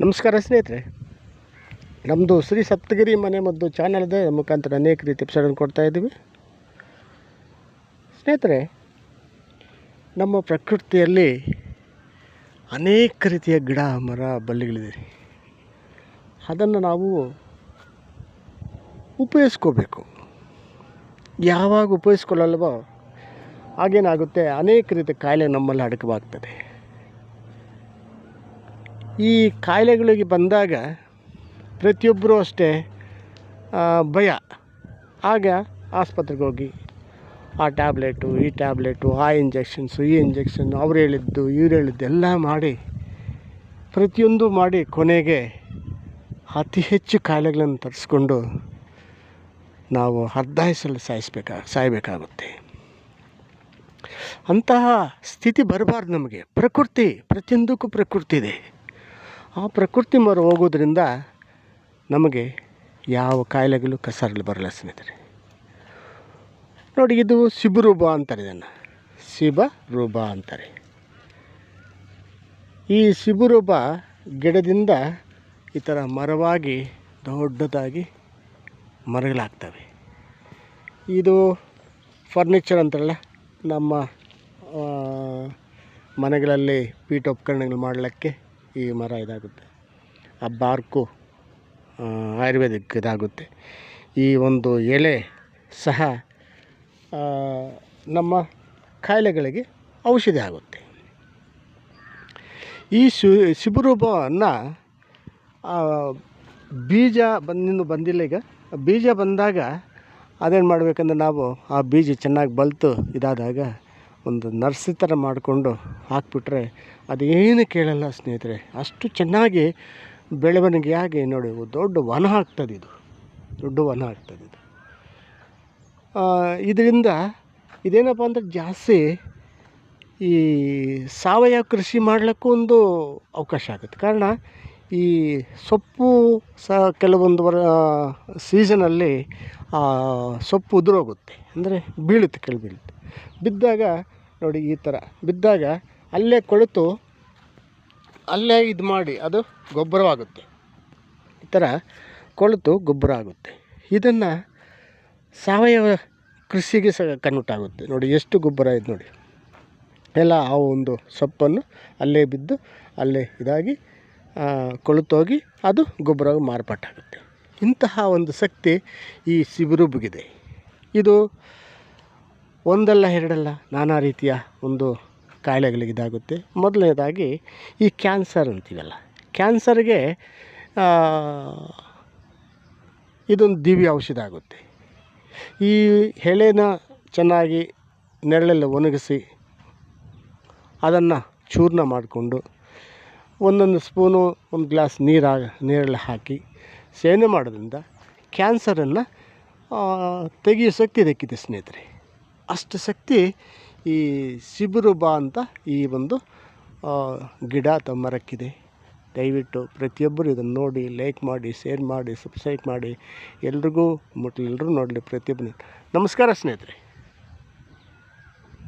ನಮಸ್ಕಾರ ಸ್ನೇಹಿತರೆ. ನಮ್ಮದು ಶ್ರೀ ಸಪ್ತಗಿರಿ ಮನೆ ಮದ್ದು ಚಾನಲ್ದ ಮುಖಾಂತರ ಅನೇಕ ರೀತಿ ಕೊಡ್ತಾ ಇದ್ದೀವಿ. ಸ್ನೇಹಿತರೆ, ನಮ್ಮ ಪ್ರಕೃತಿಯಲ್ಲಿ ಅನೇಕ ರೀತಿಯ ಗಿಡ, ಮರ, ಬಳ್ಳಿಗಳಿದೆ. ಅದನ್ನು ನಾವು ಉಪಯೋಗಿಸ್ಕೋಬೇಕು. ಯಾವಾಗ ಉಪಯೋಗಿಸ್ಕೊಳ್ಳಲ್ವೋ ಆಗೇನಾಗುತ್ತೆ ಅನೇಕ ರೀತಿಯ ಕಾಯಿಲೆ ನಮ್ಮಲ್ಲಿ ಅಡಕವಾಗ್ತದೆ ಈ ಕಾಯಿಲೆಗಳಿಗೆ ಬಂದಾಗ ಪ್ರತಿಯೊಬ್ಬರೂ ಅಷ್ಟೇ ಭಯ. ಆಗ ಆಸ್ಪತ್ರೆಗೆ ಹೋಗಿ ಆ ಟ್ಯಾಬ್ಲೆಟು, ಈ ಟ್ಯಾಬ್ಲೆಟು, ಆ ಇಂಜೆಕ್ಷನ್ಸು, ಈ ಇಂಜೆಕ್ಷನ್ ಅವ್ರು ಹೇಳಿದ್ದು, ಇವ್ರು ಹೇಳಿದ್ದು ಎಲ್ಲ ಮಾಡಿ, ಪ್ರತಿಯೊಂದು ಮಾಡಿ ಕೊನೆಗೆ ಅತಿ ಹೆಚ್ಚು ಕಾಯಿಲೆಗಳನ್ನು ತರಿಸ್ಕೊಂಡು ನಾವು ಅರ್ಧಾಯಿಸಲು ಸಾಯಿಸ್ಬೇಕಾ, ಸಾಯಬೇಕಾಗುತ್ತೆ. ಅಂತಹ ಸ್ಥಿತಿ ಬರಬಾರ್ದು ನಮಗೆ. ಪ್ರಕೃತಿ, ಪ್ರತಿಯೊಂದಕ್ಕೂ ಪ್ರಕೃತಿ ಇದೆ. ಆ ಪ್ರಕೃತಿ ಮರ ಹೋಗೋದ್ರಿಂದ ನಮಗೆ ಯಾವ ಕಾಯಿಲೆಗಳು ಕಸರಲು ಬರಲ್ಲ ಸ್ನೇಹಿತರೆ. ನೋಡಿ ಇದು ಶಿಬರೂಬ ಅಂತಾರೆ ಇದನ್ನು. ಶಿಬ ರೂಬ ಅಂತಾರೆ. ಈ ಶಿಬರೂಬ ಗಿಡದಿಂದ ಈ ಥರ ಮರವಾಗಿ ದೊಡ್ಡದಾಗಿ ಮರಗಳಾಗ್ತವೆ. ಇದು ಫರ್ನಿಚರ್ ಅಂತಾರಲ್ಲ, ನಮ್ಮ ಮನೆಗಳಲ್ಲಿ ಪೀಠೋಪಕರಣಗಳು ಮಾಡಲಿಕ್ಕೆ ಈ ಮರ ಇದಾಗುತ್ತೆ. ಆ ಬಾರ್ಕು ಆಯುರ್ವೇದಿಕ್ ಇದಾಗುತ್ತೆ. ಈ ಒಂದು ಎಲೆ ಸಹ ನಮ್ಮ ಕಾಯಿಲೆಗಳಿಗೆ ಔಷಧಿ ಆಗುತ್ತೆ. ಈ ಶು, ಶಿಬರೂಪವನ್ನು ಬೀಜ ಬಂದಿನ್ನು ಬಂದಿಲ್ಲ ಈಗ. ಬೀಜ ಬಂದಾಗ ಅದೇನು ಮಾಡಬೇಕಂದ್ರೆ ನಾವು ಆ ಬೀಜ ಚೆನ್ನಾಗಿ ಬಲಿತು ಇದಾದಾಗ ಒಂದು ನರ್ಸಿ ಥರ ಮಾಡಿಕೊಂಡು ಹಾಕ್ಬಿಟ್ರೆ ಅದೇನು ಕೇಳಲ್ಲ ಸ್ನೇಹಿತರೆ. ಅಷ್ಟು ಚೆನ್ನಾಗಿ ಬೆಳವಣಿಗೆಯಾಗಿ ನೋಡಿ ದೊಡ್ಡ ವನ ಆಗ್ತದೆ ಇದು. ದೊಡ್ಡ ವನ ಆಗ್ತದೆ ಇದು. ಇದರಿಂದ ಇದೇನಪ್ಪ ಅಂದರೆ ಜಾಸ್ತಿ ಈ ಸಾವಯವ ಕೃಷಿ ಮಾಡಲಿಕ್ಕೂ ಒಂದು ಅವಕಾಶ ಆಗುತ್ತೆ. ಕಾರಣ ಈ ಸೊಪ್ಪು ಸಹ ಕೆಲವೊಂದು ವರ ಸೀಸನಲ್ಲಿ ಸೊಪ್ಪು ಉದುರೋಗುತ್ತೆ. ಅಂದರೆ ಬೀಳುತ್ತೆ ಕೆಳ ಬೀಳುತ್ತೆ. ಬಿದ್ದಾಗ ನೋಡಿ ಈ ಥರ. ಬಿದ್ದಾಗ ಅಲ್ಲೇ ಕೊಳೆತು, ಅಲ್ಲೇ ಇದು ಮಾಡಿ ಅದು ಗೊಬ್ಬರವಾಗುತ್ತೆ. ಈ ಥರ ಕೊಳೆತು, ಗೊಬ್ಬರ ಆಗುತ್ತೆ. ಇದನ್ನು ಸಾವಯವ ಕೃಷಿಗೆ ಸಹ ಕನ್ವರ್ಟ್ ಆಗುತ್ತೆ. ನೋಡಿ ಎಷ್ಟು ಗೊಬ್ಬರ ಇದೆ ನೋಡಿ. ಎಲ್ಲ ಆ ಒಂದು ಸೊಪ್ಪನ್ನು ಅಲ್ಲೇ ಬಿದ್ದು, ಅಲ್ಲೇ ಇದಾಗಿ ಕೊಳತೋಗಿ ಅದು ಗೊಬ್ಬರವಾಗಿ ಮಾರ್ಪಾಟಾಗುತ್ತೆ. ಇಂತಹ ಒಂದು ಶಕ್ತಿ ಈ ಸಿಬಿರುಬ್ಗಿದೆ ಇದು ಒಂದಲ್ಲ ಎರಡಲ್ಲ ನಾನಾ ರೀತಿಯ ಒಂದು ಕಾಯಿಲೆಗಳಿಗೆ ಇದಾಗುತ್ತೆ ಮೊದಲನೇದಾಗಿ ಈ ಕ್ಯಾನ್ಸರ್ ಅಂತೀವಲ್ಲ. ಕ್ಯಾನ್ಸರ್ಗೆ ಇದೊಂದು ದಿವ್ಯ ಔಷಧ ಆಗುತ್ತೆ. ಈ ಎಳೆನ ಚೆನ್ನಾಗಿ ನೆರಳೆಲ್ಲ ಒಣಗಿಸಿ ಅದನ್ನು ಚೂರ್ಣ ಮಾಡಿಕೊಂಡು ಒಂದೊಂದು ಸ್ಪೂನು, ಒಂದು ಗ್ಲಾಸ್ ನೀರ, ನೀರಲ್ಲಿ ಹಾಕಿ ಸೇವನೆ ಮಾಡೋದ್ರಿಂದ ಕ್ಯಾನ್ಸರನ್ನು ತೆಗೆಯೋ ಶಕ್ತಿ ಇದಕ್ಕಿದೆ ಸ್ನೇಹಿತರೆ. ಅಷ್ಟು ಶಕ್ತಿ ಈ ಸಿಬಿರುಬಾ ಅಂತ ಈ ಒಂದು ಗಿಡ ಅಥವಾ ಮರಕ್ಕಿದೆ ದಯವಿಟ್ಟು ಪ್ರತಿಯೊಬ್ಬರು ಇದನ್ನು ನೋಡಿ ಲೈಕ್ ಮಾಡಿ ಶೇರ್ ಮಾಡಿ ಸಬ್ಸ್ಕ್ರೈಬ್ ಮಾಡಿ. ಎಲ್ರಿಗೂ ಮುಟ್ಲಿ ಎಲ್ಲರೂ ನೋಡಲಿ ಪ್ರತಿಯೊಬ್ಬರು. ನಮಸ್ಕಾರ ಸ್ನೇಹಿತರೆ.